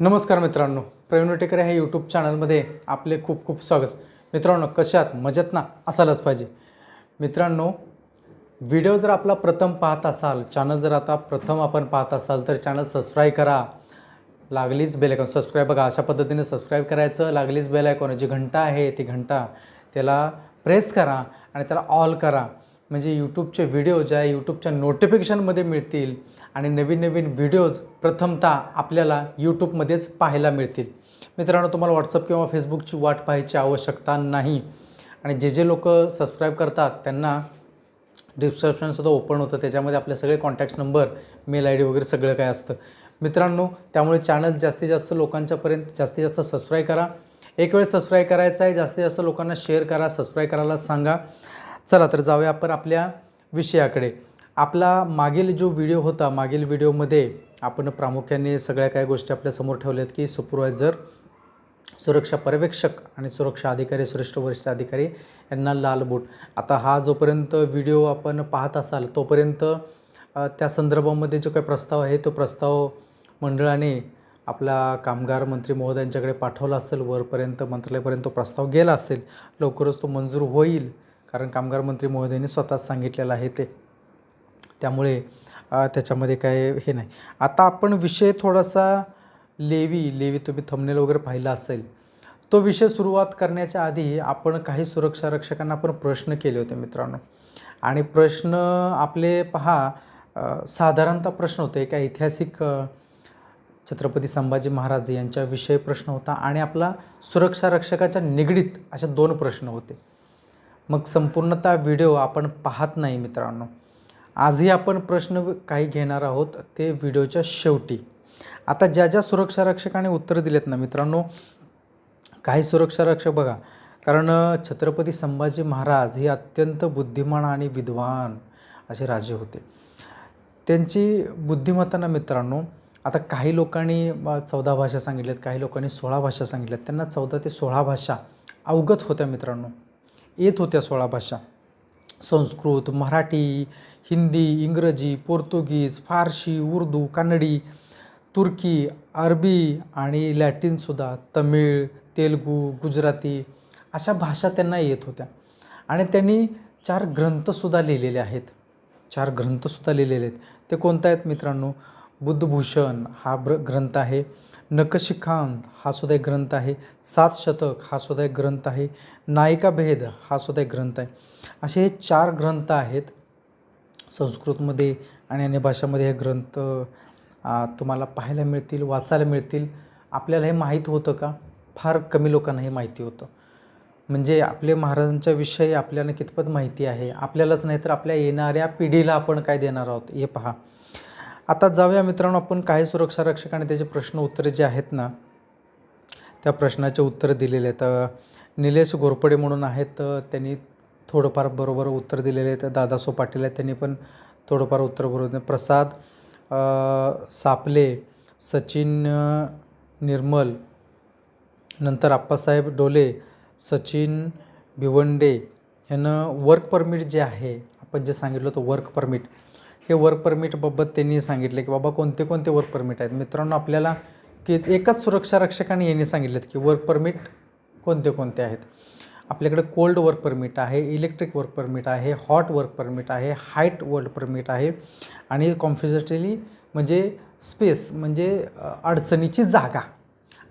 नमस्कार मित्रांनो प्रवीण टेकर ह्या यूट्यूब चॅनलमध्ये आपले खूप खूप स्वागत. मित्रांनो कशात मजेत ना असायलाच पाहिजे. मित्रांनो व्हिडिओ जर आपला प्रथम पाहत असाल चॅनल जर आता प्रथम आपण पाहत असाल तर चॅनल सबस्क्राईब करा. लागलीच बेल आयकॉन सबस्क्राईब बघा. अशा पद्धतीने सबस्क्राईब करायचं लागलीच बेल आयकॉन जी घंटा आहे ती घंटा त्याला प्रेस करा आणि त्याला ऑल करा. म्हणजे यूट्यूबचे व्हिडिओ ज्या यूट्यूबच्या नोटिफिकेशनमध्ये मिळतील आणि नवीन नवीन व्हिडिओज प्रथमतः आपल्याला यूट्यूबमध्येच पाहायला मिळतील. मित्रांनो तुम्हाला व्हॉट्सअप किंवा फेसबुकची वाट पाहायची आवश्यकता नाही. आणि जे जे लोक सबस्क्राईब करतात त्यांना डिस्क्रिप्शनसुद्धा ओपन होतं. त्याच्यामध्ये आपले सगळे contact number mail I D वगैरे सगळं काय असतं. मित्रांनो त्यामुळे चॅनल जास्तीत जास्त लोकांच्यापर्यंत जास्तीत जास्त सबस्क्राईब करा. एक वेळ सबस्क्राईब करायचं आहे जास्तीत जास्त लोकांना शेअर करा सबस्क्राईब करायला सांगा. चला तर जाऊया आपण आपल्या विषयाकडे. आपला मागील जो व्हिडिओ होता मागील व्हिडिओमध्ये आपण प्रामुख्याने सगळ्या काही गोष्टी आपल्यासमोर ठेवल्यात की सुपरवायझर सुरक्षा पर्यवेक्षक आणि सुरक्षा अधिकारी श्रेष्ठ वरिष्ठ अधिकारी यांना लाल बूट. आता हा जोपर्यंत व्हिडिओ आपण पाहत असाल तोपर्यंत त्या संदर्भामध्ये जो काही प्रस्ताव आहे तो प्रस्ताव मंडळाने आपला कामगार मंत्री महोदयांच्याकडे पाठवला असेल वरपर्यंत मंत्रालयापर्यंत तो प्रस्ताव गेला असेल लवकरच तो मंजूर होईल कारण कामगार मंत्री महोदयांनी स्वतःच सांगितलेलं आहे ते. त्यामुळे त्याच्यामध्ये काय हे नाही. आता आपण विषय थोडासा लेवी लेवी तुम्ही थंबनेल वगैरे पाहिला असेल तो विषय सुरुवात करण्याच्या आधी आपण काही सुरक्षा रक्षकांना आपण प्रश्न केले होते मित्रांनो. आणि प्रश्न आपले पहा साधारणतः प्रश्न होते एका ऐतिहासिक छत्रपती संभाजी महाराज यांच्याविषयी प्रश्न होता आणि आपला सुरक्षा रक्षकाच्या निगडीत असे दोन प्रश्न होते. मग संपूर्णतः व्हिडिओ आपण पाहत नाही मित्रांनो. आजही आपण प्रश्न काही घेणार आहोत ते व्हिडिओच्या शेवटी. आता ज्या ज्या सुरक्षा रक्षकाने उत्तर दिलेत ना मित्रांनो काही सुरक्षा रक्षक बघा कारण छत्रपती संभाजी महाराज हे अत्यंत बुद्धिमान आणि विद्वान असे राजे होते. त्यांची बुद्धिमत्ता ना मित्रांनो आता काही लोकांनी चौदा भाषा सांगितल्यात काही लोकांनी सोळा भाषा सांगितल्यात. त्यांना चौदा ते सोळा भाषा अवगत होत्या मित्रांनो. येत होत्या सोळा भाषा. संस्कृत मराठी हिंदी इंग्रजी पोर्तुगीज फारशी उर्दू कानडी तुर्की अरबी आणि लॅटिनसुद्धा तमिळ तेलगू गुजराती अशा भाषा त्यांना येत होत्या. आणि त्यांनी चार ग्रंथसुद्धा लिहिलेले आहेत. चार ग्रंथसुद्धा लिहिलेले आहेत. ते कोणता आहेत मित्रांनो? बुद्धभूषण हा ब्र ग्रंथ आहे. नकशिखांत हा सुद्धा एक ग्रंथ आहे. सात शतक हा सुद्धा एक ग्रंथ आहे. नायिका भेद हा सुद्धा एक ग्रंथ आहे. असे हे चार ग्रंथ आहेत. संस्कृतमध्ये आणि अन्य भाषामध्ये हे ग्रंथ तुम्हाला पाहायला मिळतील वाचायला मिळतील. आपल्याला हे माहीत होतं का? फार कमी लोकांना हे माहिती होतं. म्हणजे आपले महाराजांच्या विषयी आपल्याला कितपत माहिती आहे? आपल्यालाच नाही तर आपल्या येणाऱ्या पिढीला आपण काय देणार आहोत? हे पहा. आता जाऊया मित्रांनो आपण काही सुरक्षा रक्षक आणि त्याचे प्रश्न उत्तरे जे आहेत ना त्या प्रश्नाचे उत्तर दिलेले आहेत. निलेश घोरपडे म्हणून आहेत. त्यांनी थोडंफार बरोबर उत्तर दिलेले आहेत. दादासो पाटील आहेत. त्यांनी पण थोडंफार उत्तर बरोबर प्रसाद सापले सचिन निर्मल नंतर आप्पासाहेब डोले सचिन भिवंडे ह्यानं वर्क परमिट जे आहे आपण जे सांगितलं होतं वर्क परमिट हे वर्क परमिटबाबत त्यांनी सांगितले की बाबा कोणते कोणते वर्क परमिट आहेत? मित्रांनो आपल्याला की एकाच सुरक्षा रक्षकाने यांनी सांगितलं की वर्क परमिट कोणते कोणते आहेत? आपल्याकडे कोल्ड वर्क परमिट आहे इलेक्ट्रिक वर्क परमिट आहे हॉट वर्क परमिट आहे हाईट वर्क परमिट आहे आणि कॉन्फिजटली म्हणजे स्पेस म्हणजे अडचणीची जागा.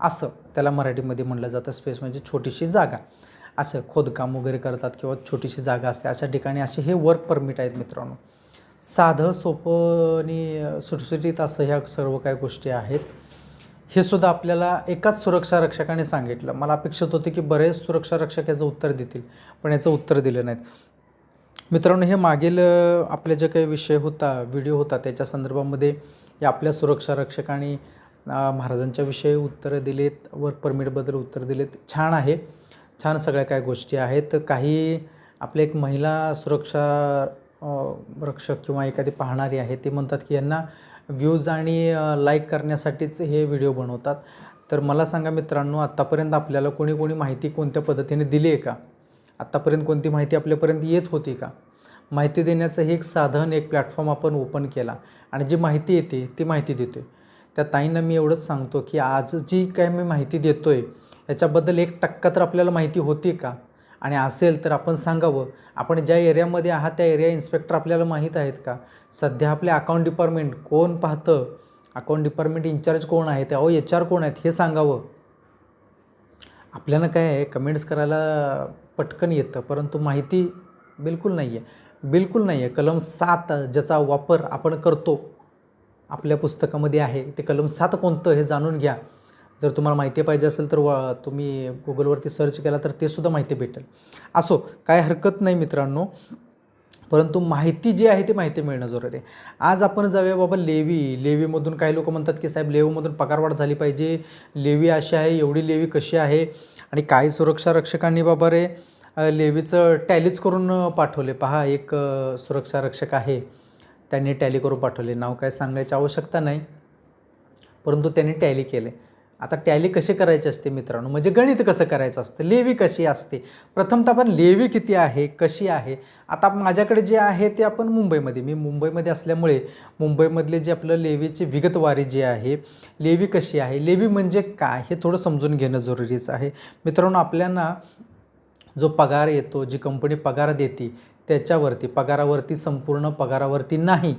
असं त्याला मराठीमध्ये म्हटलं जातं स्पेस म्हणजे छोटीशी जागा. असं खोदकाम वगैरे करतात किंवा छोटीशी जागा असते अशा ठिकाणी असे हे वर्क परमिट आहेत मित्रांनो. साधं सोपं आणि सुटसुटीत असं ह्या सर्व काही गोष्टी आहेत. हे सुद्धा आपल्याला एकाच सुरक्षा रक्षकाने सांगितलं. मला अपेक्षित होते की बरेच सुरक्षा रक्षक याचं उत्तर देतील पण याचं उत्तर दिलं नाहीत. मित्रांनो हे मागील आपले जे काही विषय होता व्हिडिओ होता त्याच्या संदर्भामध्ये या आपल्या सुरक्षा रक्षकांनी महाराजांच्या विषयी उत्तरं दिलेत वर्क परमिटबद्दल उत्तर दिलेत. छान आहे. छान सगळ्या काय गोष्टी आहेत. काही आपल्या एक महिला सुरक्षा रक्षक किंवा एखादी पाहणारी आहे ते म्हणतात की यांना व्ह्यूज आणि लाईक करण्यासाठीच हे व्हिडिओ बनवतात. तर मला सांगा मित्रांनो आत्तापर्यंत आपल्याला कोणी कोणी माहिती कोणत्या पद्धतीने दिली आहे का? आत्तापर्यंत कोणती माहिती आपल्यापर्यंत येत होती का? माहिती देण्याचं हे एक साधन एक प्लॅटफॉर्म आपण ओपन केला आणि जी माहिती येते ती माहिती देतो आहे त्या ताईंना मी एवढंच सांगतो की आज जी काय मी माहिती देतो आहे याच्याबद्दल एक टक्का तर आपल्याला माहिती होती का? आणि असेल तर आपण सांगावं. आपण ज्या एरियामध्ये आहात त्या एरिया इन्स्पेक्टर आपल्याला माहीत आहेत का? सध्या आपले अकाउंट डिपार्टमेंट कोण पाहतं? अकाउंट डिपार्टमेंट इन्चार्ज कोण आहेत? अहो एच आर कोण आहेत? हे सांगावं. आपल्याला काय आहे कमेंट्स करायला पटकन येतं परंतु माहिती बिलकुल नाही आहे बिलकुल नाही आहे कलम सात ज्याचा वापर आपण करतो आपल्या पुस्तकामध्ये आहे ते कलम सात कोणतं हे जाणून घ्या. जर तुम्हाला माहिती पाहिजे असेल तर वा तुम्ही गुगलवरती सर्च केला तर ते सुद्धा माहिती भेटेल. असो काय हरकत नाही मित्रांनो. परंतु माहिती जी आहे ती माहिती मिळणं जरुरी आहे. आज आपण जाऊया बाबा लेवी. लेवीमधून काही लोक म्हणतात की साहेब लेवीमधून पगारवाढ झाली पाहिजे. लेवी अशी आहे एवढी लेवी कशी आहे? आणि काही सुरक्षा रक्षकांनी बाबा रे लेवीचं टॅलीच करून पाठवले. पहा एक सुरक्षा रक्षक आहे. त्यांनी टॅली करून पाठवले. नाव काय सांगायची आवश्यकता नाही. परंतु त्यांनी टॅली केले. आता टॅली कशी करायची असते मित्रांनो? म्हणजे गणित कसं करायचं असतं? लेवी कशी असते? प्रथमतः आपण लेवी किती आहे? कशी आहे? आता माझ्याकडे जे आहे ते आपण मुंबईमध्ये मी मुंबईमध्ये असल्यामुळे मुंबईमधले जे आपलं लेवीची विगतवारी जी आहे लेवी कशी आहे? लेवी म्हणजे काय? हे थोडं समजून घेणं जरुरीचं आहे. मित्रांनो आपल्याला जो पगार येतो जी कंपनी पगार देते त्याच्यावरती पगारावरती संपूर्ण पगारावरती नाही.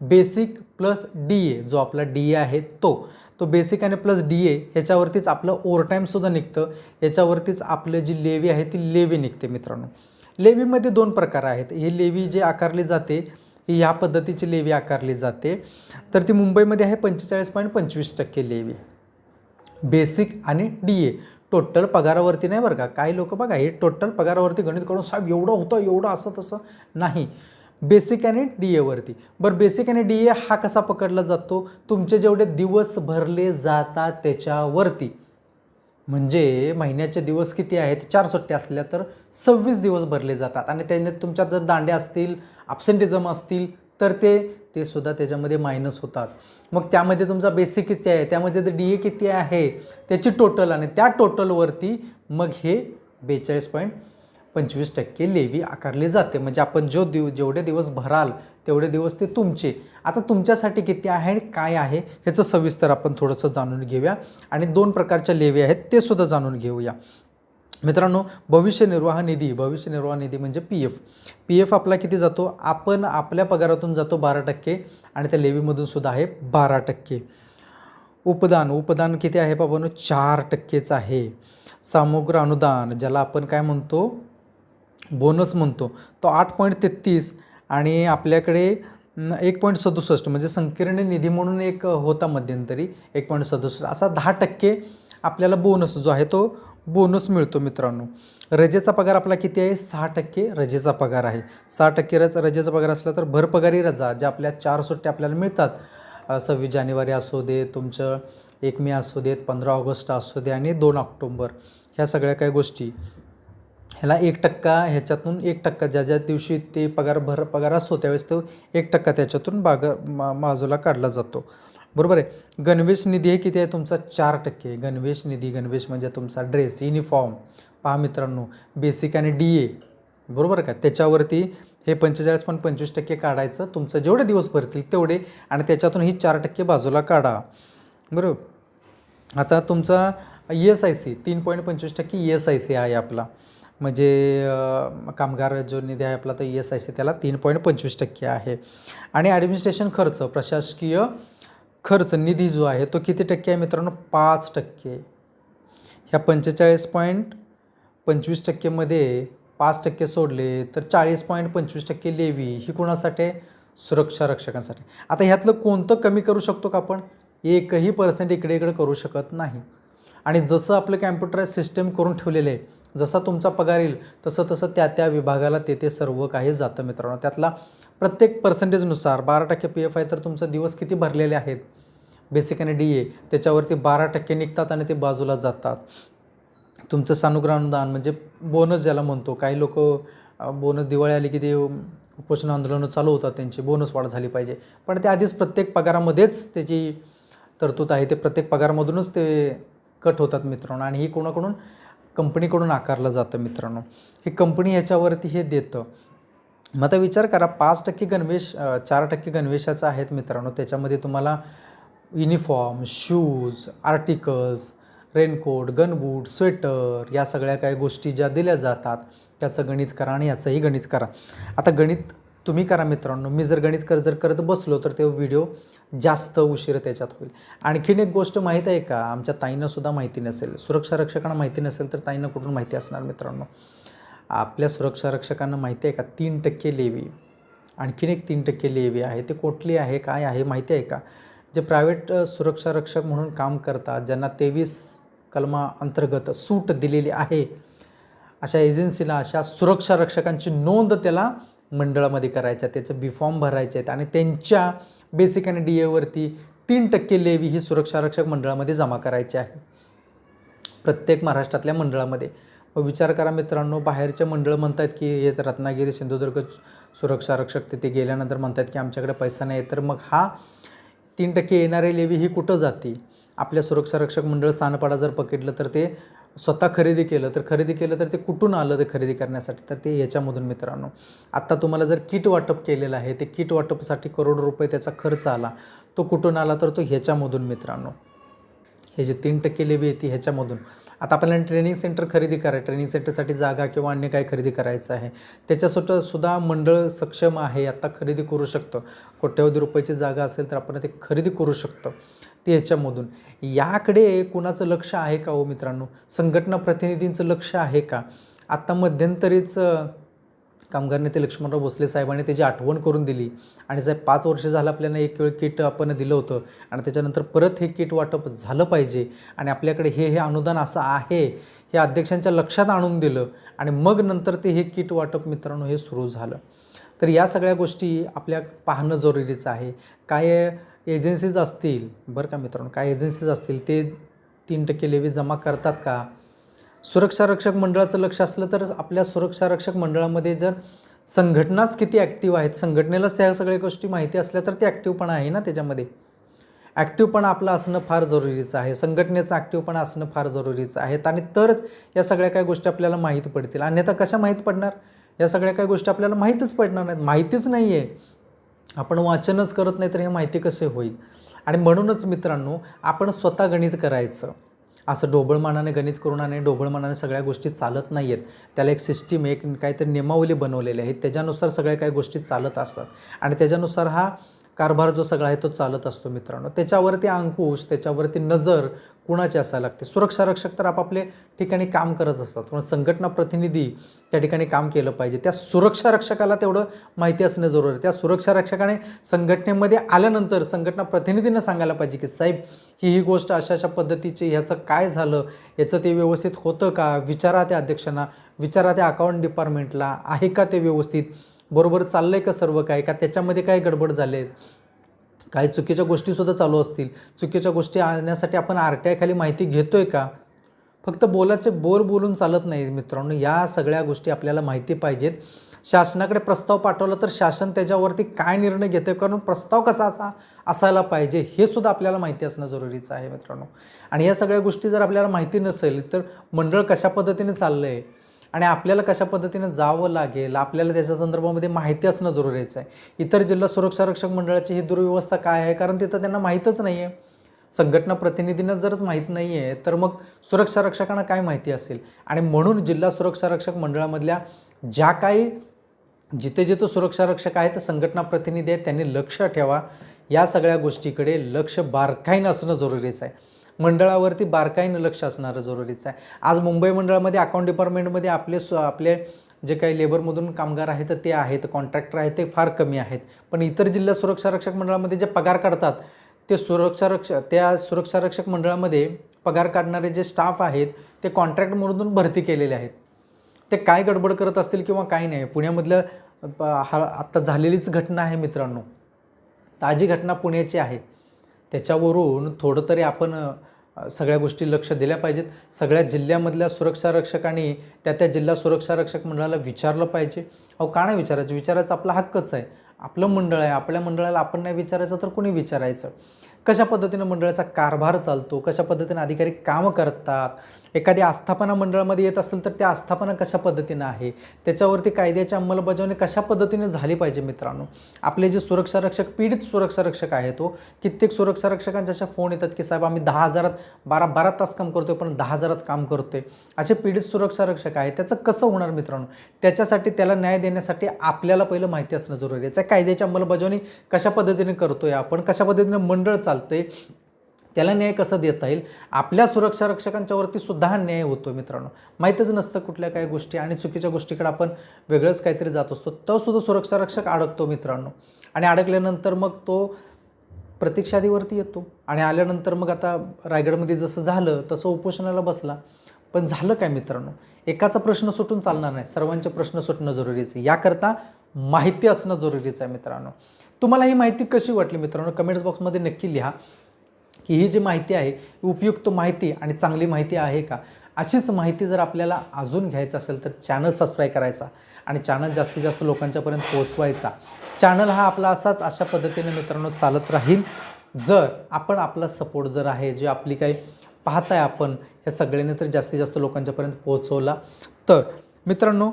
बेसिक प्लस डी ए जो आपला डी ए आहे तो. तो बेसिक आणि प्लस डी ए ह्याच्यावरतीच आपलं ओव्हरटाईमसुद्धा निघतं. याच्यावरतीच आपलं जी लेवी आहे ती लेवी निघते मित्रांनो. लेवीमध्ये दोन प्रकार आहेत. ही लेवी जी आकारली जाते ही ह्या पद्धतीची लेवी आकारली जाते. तर ती मुंबईमध्ये आहे पंचेचाळीस पॉईंट पंचवीस टक्के लेवी बेसिक आणि डी ए टोटल पगारावरती नाही बरं का? काही लोक बघा हे टोटल पगारावरती गणित करून साहेब एवढं होतं एवढं असं तसं नाही. बेसिक आणि डी एवरती बरं बेसिक आणि डी ए हा कसा पकडला जातो? तुमचे जेवढे दिवस भरले जातात त्याच्यावरती. म्हणजे महिन्याचे दिवस किती आहेत? चार सुट्ट्या असल्या तर सव्वीस दिवस भरले जातात. आणि त्याने तुमच्यात जर दांड्या असतील ॲब्सेंटिझम असतील तर ते ते सुद्धा त्याच्यामध्ये मायनस होतात. मग त्यामध्ये तुमचा बेसिक किती आहे? त्यामध्ये जर डी ए किती आहे? त्याची टोटल आणि त्या टोटलवरती मग हे बेचाळीस पॉईंट पंचवीस टक्के लेवी आकारली जाते. म्हणजे आपण जो दिव जेवढे दिवस भराल तेवढे दिवस ते तुमचे. आता तुमच्यासाठी किती आहे आणि काय आहे ह्याचं सविस्तर आपण थोडंसं जाणून घेऊया. आणि दोन प्रकारच्या लेवी आहेत ते सुद्धा जाणून घेऊया. मित्रांनो भविष्य निर्वाह निधी भविष्य निर्वाह निधी म्हणजे पी एफ पी एफ आपला किती जातो? आपण आपल्या पगारातून जातो बारा टक्के आणि त्या लेवीमधून सुद्धा आहे बारा टक्के. उपदान उपदान किती आहे बाबांनो? चार टक्केच आहे. सामुग्र अनुदान ज्याला आपण काय म्हणतो? बोनस म्हणतो तो आठ पॉईंट तेहतीस आणि आपल्याकडे एक पॉईंट सदुसष्ट म्हणजे संकीर्ण निधी म्हणून एक होता मध्यंतरी एक पॉईंट सदुसष्ट. असा दहा टक्के आपल्याला बोनस जो आहे तो बोनस मिळतो मित्रांनो. रजेचा पगार आपला किती आहे? सहा टक्के रजेचा पगार आहे. सहा टक्के रज रजेचा पगार असला तर भरपगारी रजा ज्या आपल्या चार सुट्ट्या आपल्याला मिळतात. सव्वीस जानेवारी असू दे तुमचं एक मे असू देत पंधरा ऑगस्ट असू दे आणि दोन ऑक्टोंबर. ह्या सगळ्या काही गोष्टी. ह्याला एक टक्का ह्याच्यातून एक टक्का ज्या ज्या दिवशी ते पगार भर पगार असतो त्यावेळेस तो एक टक्का त्याच्यातून बाग मा बाजूला काढला जातो. बरोबर आहे? गणवेश निधी हे किती आहे? तुमचा चार टक्के गणवेश निधी गणवेश म्हणजे तुमचा ड्रेस युनिफॉर्म पहा मित्रांनो बेसिक आणि डी ए बरोबर का? त्याच्यावरती हे पंचेचाळीस पॉईंट पंचवीस टक्के काढायचं. तुमचं जेवढे दिवस भरतील तेवढे आणि त्याच्यातून ही चार टक्के बाजूला काढा. बरोबर? आता तुमचा ई एस आय सी तीन पॉईंट पंचवीस टक्के ई एस आय सी आहे आपला. म्हणजे कामगार जो निधी आहे आपला तो ई एस आय सी त्याला तीन पॉईंट पंचवीस टक्के आहे. आणि ॲडमिनिस्ट्रेशन खर्च प्रशासकीय खर्च निधी जो आहे तो किती टक्के आहे मित्रांनो? पाच टक्के. ह्या पंचेचाळीस पॉईंट पंचवीस टक्केमध्ये पाच टक्के सोडले तर चाळीस पॉईंट पंचवीस टक्के लेवी ही कोणासाठी सुरक्षा रक्षकांसाठी. आता ह्यातलं कोणतं कमी करू शकतो का आपण? एकही पर्सेंट इकडे इकडे करू शकत नाही. आणि जसं आपलं कॅम्प्युटर सिस्टम करून ठेवलेलं आहे जसा तुमचा पगार येईल तसं तसं त्या त्या विभागाला ते ते सर्व काही जातं मित्रांनो. त्यातला प्रत्येक पर्सेंटेजनुसार बारा टक्के पी एफ आहे तर तुमचा दिवस किती भरलेले आहेत? बेसिक आणि डी ए त्याच्यावरती बारा टक्के निघतात आणि ते बाजूला जातात. तुमचं सानुग्रह अनुदान म्हणजे बोनस ज्याला म्हणतो काही लोक बोनस दिवाळी आली की ते उपोषण आंदोलनं चालू होतात त्यांची बोनस वाढ झाली पाहिजे. पण ते आधीच प्रत्येक पगारामध्येच त्याची तरतूद आहे ते प्रत्येक पगारामधूनच ते कट होतात मित्रांनो. आणि ही कोणाकडून? कंपनीकडून आकारलं जातं मित्रांनो. हे कंपनी ह्याच्यावरती हे देतं. मग आता विचार करा पाच टक्के गणवेश चार टक्के गणवेशाचं आहेत मित्रांनो. त्याच्यामध्ये तुम्हाला uniform shoes articles raincoat gumboot sweater या सगळ्या काही गोष्टी ज्या दिल्या जातात त्याचं गणित करा आणि याचंही गणित करा. आता गणित तुम्ही करा मित्रांनो. मी जर गणित कर जर करत बसलो तर ते व्हिडिओ जास्त उशीर त्याच्यात होईल. आणखीन एक गोष्ट माहीत आहे का? आमच्या ताईंनासुद्धा माहिती नसेल. सुरक्षा रक्षकांना माहिती नसेल तर ताईंना कुठून माहिती असणार मित्रांनो? आपल्या सुरक्षा रक्षकांना माहिती आहे का? तीन टक्के लेवी. आणखीन एक तीन टक्के लेवी आहे. ते कुठली आहे काय आहे माहिती आहे का? जे प्रायव्हेट सुरक्षा रक्षक म्हणून काम करतात ज्यांना तेवीस कलमा अंतर्गत सूट दिलेली आहे अशा एजन्सीला अशा सुरक्षा रक्षकांची नोंद त्याला मंडळामध्ये करायच्या त्याचं बी फॉर्म भरायचे आहेत. आणि त्यांच्या बेसिक आणि डी एवरती तीन टक्के लेवी ही सुरक्षा रक्षक मंडळामध्ये जमा करायची आहे. प्रत्येक महाराष्ट्रातल्या मंडळामध्ये. मग विचार करा मित्रांनो बाहेरचे मंडळ म्हणतात की हे रत्नागिरी सिंधुदुर्ग सुरक्षा रक्षक तिथे गेल्यानंतर म्हणतात की आमच्याकडे पैसा नाही तर मग हा तीन टक्के येणारे लेवी ही कुठं जाते आपल्या सुरक्षा रक्षक मंडळ सानपाडा जर पकडलं तर ते स्वतः खरेदी केलं तर खरेदी केलं तर ते कुठून आलं ते खरेदी करण्यासाठी? तर ते याच्यामधून मित्रांनो. आत्ता तुम्हाला जर किट वाटप केलेलं आहे ते किट वाटपसाठी करोड रुपये त्याचा खर्च आला तो कुठून आला? तर तो ह्याच्यामधून मित्रांनो. हे जे तीन टक्के लेबी येते ह्याच्यामधून. आता आपल्याला ट्रेनिंग सेंटर खरेदी करायचं ट्रेनिंग सेंटरसाठी जागा किंवा अन्य काही खरेदी करायचं आहे. त्याच्यासाठी सुद्धा मंडळ सक्षम आहे आत्ता खरेदी करू शकतो. कोट्यवधी रुपयाची जागा असेल तर आपण ते खरेदी करू शकतो. ते ह्याच्यामधून याकडे कुणाचं लक्ष आहे का हो मित्रांनो? संघटना प्रतिनिधींचं लक्ष आहे का? आत्ता मध्यंतरीच कामगार नेते लक्ष्मणराव भोसले साहेबांनी त्याची आठवण करून दिली. आणि साहेब पाच वर्ष झालं आपल्याला एक वेळ किट आपण दिलं होतं. आणि त्याच्यानंतर परत हे किट वाटप झालं पाहिजे. आणि आपल्याकडे हे हे अनुदान असं आहे हे अध्यक्षांच्या लक्षात आणून दिलं. आणि मग नंतर ते हे किट वाटप मित्रांनो हे सुरू झालं. तर या सगळ्या गोष्टी आपल्या पाहणं जरुरीचं आहे. काय एजन्सीज असतील बरं का मित्रांनो काय एजन्सीज असतील ते तीन टक्के लेवी जमा करतात का? सुरक्षा रक्षक मंडळाचं लक्ष असलं तर आपल्या सुरक्षा रक्षक मंडळामध्ये जर संघटनाच किती ॲक्टिव्ह आहेत संघटनेलाच त्या सगळ्या गोष्टी माहिती असल्या तर ते ॲक्टिव्हपणा आहे ना त्याच्यामध्ये. ॲक्टिव्हपणा आपलं असणं फार जरुरीचं आहे संघटनेचं ॲक्टिव्हपणा असणं फार जरुरीचं आहे. आणि तरच या सगळ्या काही गोष्टी आपल्याला माहीत पडतील. अन्यथा कशा माहीत पडणार? या सगळ्या काही गोष्टी आपल्याला माहीतच पडणार नाहीत. माहितीच नाही आहे आपण वाचनच करत नाही तर हे माहिती कसे होईल? आणि म्हणूनच मित्रांनो आपण स्वतः गणित करायचं. असं ढोबळमानाने गणित करून आणि ढोबळमानाने सगळ्या गोष्टी चालत नाही आहेत त्याला एक सिस्टीम एक काहीतरी नियमावली बनवलेली आहे. त्याच्यानुसार सगळ्या काही गोष्टी चालत असतात. आणि त्याच्यानुसार हा कारभार जो सगळा आहे तो चालत असतो मित्रांनो. त्याच्यावरती अंकुश त्याच्यावरती नजर कुणाची असायला लागते? सुरक्षा रक्षक तर आपापले ठिकाणी काम करत असतात. पण संघटना प्रतिनिधी त्या ठिकाणी काम केलं पाहिजे. त्या सुरक्षा रक्षकाला तेवढं माहिती असणं जरूर आहे. त्या सुरक्षा रक्षकाने संघटनेमध्ये आल्यानंतर संघटना प्रतिनिधींना सांगायला पाहिजे की साहेब ही ही गोष्ट अशा अशा पद्धतीची ह्याचं काय झालं? याचं ते व्यवस्थित होतं का? विचारा त्या अध्यक्षांना. विचारा त्या अकाउंट डिपार्टमेंटला आहे का ते व्यवस्थित? बरोबर चाललं आहे का सर्व काय का त्याच्यामध्ये काय गडबड झाले काही चुकीच्या गोष्टीसुद्धा चालू असतील. चुकीच्या गोष्टी आणण्यासाठी आपण आर टी आयखाली माहिती घेतो आहे का? फक्त बोलाचे बोर बोलून चालत नाही मित्रांनो. या सगळ्या गोष्टी आपल्याला माहिती पाहिजेत. शासनाकडे प्रस्ताव पाठवला तर शासन त्याच्यावरती काय निर्णय घेते कारण प्रस्ताव कसा असा असायला पाहिजे हे सुद्धा आपल्याला माहिती असणं जरुरीचं आहे मित्रांनो. आणि या सगळ्या गोष्टी जर आपल्याला माहिती नसेल तर मंडळ कशा पद्धतीने चाललं आहे आणि आपल्याला कशा पद्धतीनं जावं लागेल आपल्याला त्याच्या संदर्भामध्ये माहिती असणं जरुरीचं आहे. इतर जिल्हा सुरक्षा रक्षक मंडळाची ही दुर्व्यवस्था काय आहे? कारण तिथं त्यांना माहीतच नाही आहे संघटना प्रतिनिधींना जरच माहीत नाही आहे तर मग सुरक्षा रक्षकांना काय माहिती असेल? आणि म्हणून जिल्हा सुरक्षा रक्षक मंडळामधल्या ज्या काही जिथे जिथं सुरक्षा रक्षक आहेत संघटना प्रतिनिधी आहेत त्यांनी लक्ष ठेवा. या सगळ्या गोष्टीकडे लक्ष बारकाईनं असणं जरुरीचं आहे. मंडळावरती बारकाईनं लक्ष असणारं जरुरीचं आहे. आज मुंबई मंडळामध्ये अकाउंट डिपार्टमेंटमध्ये आपले स्व आपले जे काही लेबरमधून कामगार आहेत ते आहेत कॉन्ट्रॅक्टर आहेत ते फार कमी आहेत. पण इतर जिल्हा सुरक्षा रक्षक मंडळामध्ये जे पगार काढतात ते सुरक्षा रक्ष त्या सुरक्षा रक्षक मंडळामध्ये पगार काढणारे जे स्टाफ आहेत ते कॉन्ट्रॅक्टमधून भरती केलेले आहेत. ते काय गडबड करत असतील किंवा काय नाही पुण्यामधलं प- हा आत्ता झालेलीच घटना आहे मित्रांनो. ताजी घटना पुण्याची आहे. त्याच्यावरून थोडं तरी आपण सगळ्या गोष्टी लक्ष दिल्या पाहिजेत. सगळ्या जिल्ह्यामधल्या सुरक्षा रक्षकांनी त्या त्या जिल्हा सुरक्षा रक्षक मंडळाला विचारलं पाहिजे. अहो का नाही विचारायचं? विचारायचा आपला हक्कच आहे. आपलं मंडळ आहे. आपल्या मंडळाला आपण नाही विचारायचं तर कोणी विचारायचं? कशा पद्धतीनं मंडळाचा कारभार चालतो? कशा पद्धतीनं अधिकारी कामं करतात? एखाद्या आस्थापना मंडळामध्ये येत असेल तर त्या आस्थापना कशा पद्धतीनं आहे? त्याच्यावरती कायद्याची अंमलबजावणी कशा पद्धतीने झाली पाहिजे मित्रांनो? आपले जे सुरक्षा रक्षक पीडित सुरक्षा रक्षक आहे तो कित्येक सुरक्षा रक्षकांच्या अशा फोन येतात की साहेब आम्ही दहा हजारात बारा बारा तास काम करतोय पण दहा हजारात काम करतोय. असे पीडित सुरक्षा रक्षक आहे त्याचं कसं होणार मित्रांनो? त्याच्यासाठी त्याला न्याय देण्यासाठी आपल्याला पहिलं माहिती असणं जरुरी आहे. त्या कायद्याची अंमलबजावणी कशा पद्धतीने करतोय आपण? कशा पद्धतीने मंडळ चालतंय? त्याला न्याय कसं देता येईल? आपल्या सुरक्षा रक्षकांच्यावरती सुद्धा हा न्याय होतो मित्रांनो. माहीतच नसतं कुठल्या काही गोष्टी आणि चुकीच्या गोष्टीकडे आपण वेगळंच काहीतरी जात असतो. तो सुद्धा सुरक्षा रक्षक अडकतो मित्रांनो. आणि अडकल्यानंतर मग तो प्रतीक्षादीवरती येतो. आणि आल्यानंतर मग आता रायगडमध्ये जसं झालं तसं उपोषणाला बसला. पण झालं काय मित्रांनो? एकाचा प्रश्न सुटून चालणार नाही. सर्वांचे प्रश्न सुटणं जरुरीचं आहे. याकरता माहिती असणं जरुरीचं आहे मित्रांनो. तुम्हाला ही माहिती कशी वाटली मित्रांनो? कमेंट्स बॉक्समध्ये नक्की लिहा. की ही जी माहिती आहे उपयुक्त माहिती आणि चांगली माहिती आहे का? अशीच माहिती जर आपल्याला अजून घ्यायचं असेल तर चॅनल सबस्क्राईब करायचा आणि चॅनल जास्तीत जास्त लोकांच्यापर्यंत पोहोचवायचा. चॅनल हा आपला असाच अशा पद्धतीने मित्रांनो चालत राहील. जर आपण आपला सपोर्ट जर आहे जे आपली काही पाहताय आपण हे सगळ्यांनी तर जास्तीत जास्त लोकांच्यापर्यंत पोहोचवला. तर मित्रांनो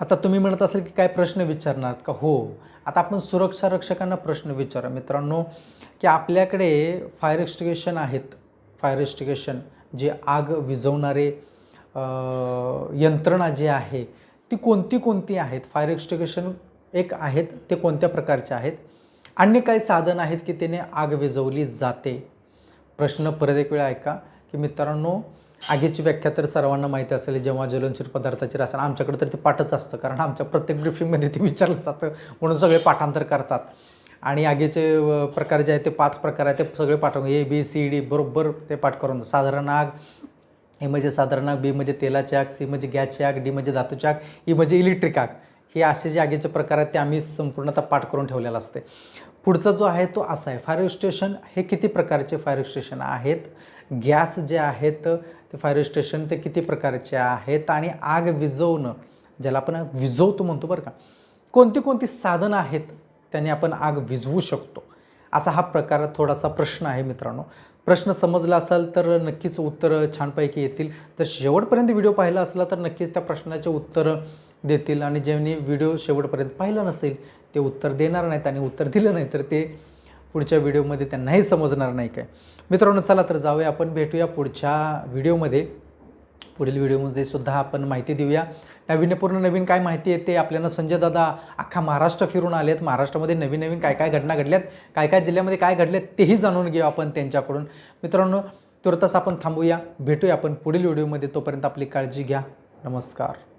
आता तुम्ही म्हणत असेल की काय प्रश्न विचारणार? का हो? आता आपण सुरक्षा रक्षकांना प्रश्न विचारा मित्रांनो की आपल्याकडे फायर एक्स्टिगेशन आहेत. फायर एक्स्टिगेशन जे आग विझवणारे यंत्रणा जी आहे ती कोणती कोणती आहेत? फायर एक्स्टिगेशन एक आहेत ते कोणत्या प्रकारचे आहेत? अन्य काही साधन आहेत की त्याने आग विझवली जाते? प्रश्न परत एक वेळा ऐका की मित्रांनो आगीची व्याख्या तर सर्वांना माहिती असेल जेव्हा ज्वलनशील पदार्थाची रचना आमच्याकडे तर ते पाठच असतं कारण आमच्या प्रत्येक ब्रिफिंगमध्ये ते विचारलं जातं म्हणून सगळे पाठांतर करतात. आणि आगीचे प्रकार जे आहेत ते पाच प्रकार आहेत ते सगळे पाठवून ए बी सी डी बरोबर ते पाठ करून साधारण आग ए म्हणजे साधारण आग बी म्हणजे तेलाची आग सी म्हणजे गॅसची आग डी म्हणजे धातूची आग ई म्हणजे इलेक्ट्रिक आग. हे असे जे आगीचे प्रकार आहेत ते आम्ही संपूर्णतः पाठ करून ठेवलेला असते. पुढचा जो आहे तो असा आहे. फायर स्टेशन हे किती प्रकारचे फायर स्टेशन आहेत? गॅस जे आहेत ते फायर स्टेशन ते किती प्रकारचे आहेत आणि आग विझवणं ज्याला आपण विझवतो म्हणतो बरं का कोणती कोणती साधनं आहेत त्याने आपण आग विझवू शकतो? असा हा प्रकार थोडासा प्रश्न आहे मित्रांनो. प्रश्न समजला असाल तर नक्कीच उत्तरं छानपैकी येतील. तर शेवटपर्यंत व्हिडिओ पाहिला असला तर नक्कीच त्या प्रश्नाचे उत्तरं देतील आणि ज्यांनी व्हिडिओ शेवटपर्यंत पाहिला नसेल ते उत्तर देणार नाहीत आणि उत्तर दिलं नाही तर ते पुढच्या व्हिडिओमध्ये त्यांनाही समजणार नाही काय. मित्रांनो चला तर जाऊया आपण भेटूया पुढच्या व्हिडिओमध्ये. पुढील व्हिडिओमध्ये सुद्धा आपण माहिती देऊया. नाविन्यपूर्ण नवीन काय माहिती येते आपल्याला संजय दादा अख्खा महाराष्ट्र फिरून आलेत. महाराष्ट्रामध्ये नवीन नवीन काय काय घटना घडल्यात काय काय जिल्ह्यामध्ये काय घडल्यात तेही जाणून घेऊ आपण त्यांच्याकडून. मित्रांनो तुर्तास आपण थांबूया भेटूया आपण पुढील व्हिडिओमध्ये. तोपर्यंत आपली काळजी घ्या. नमस्कार.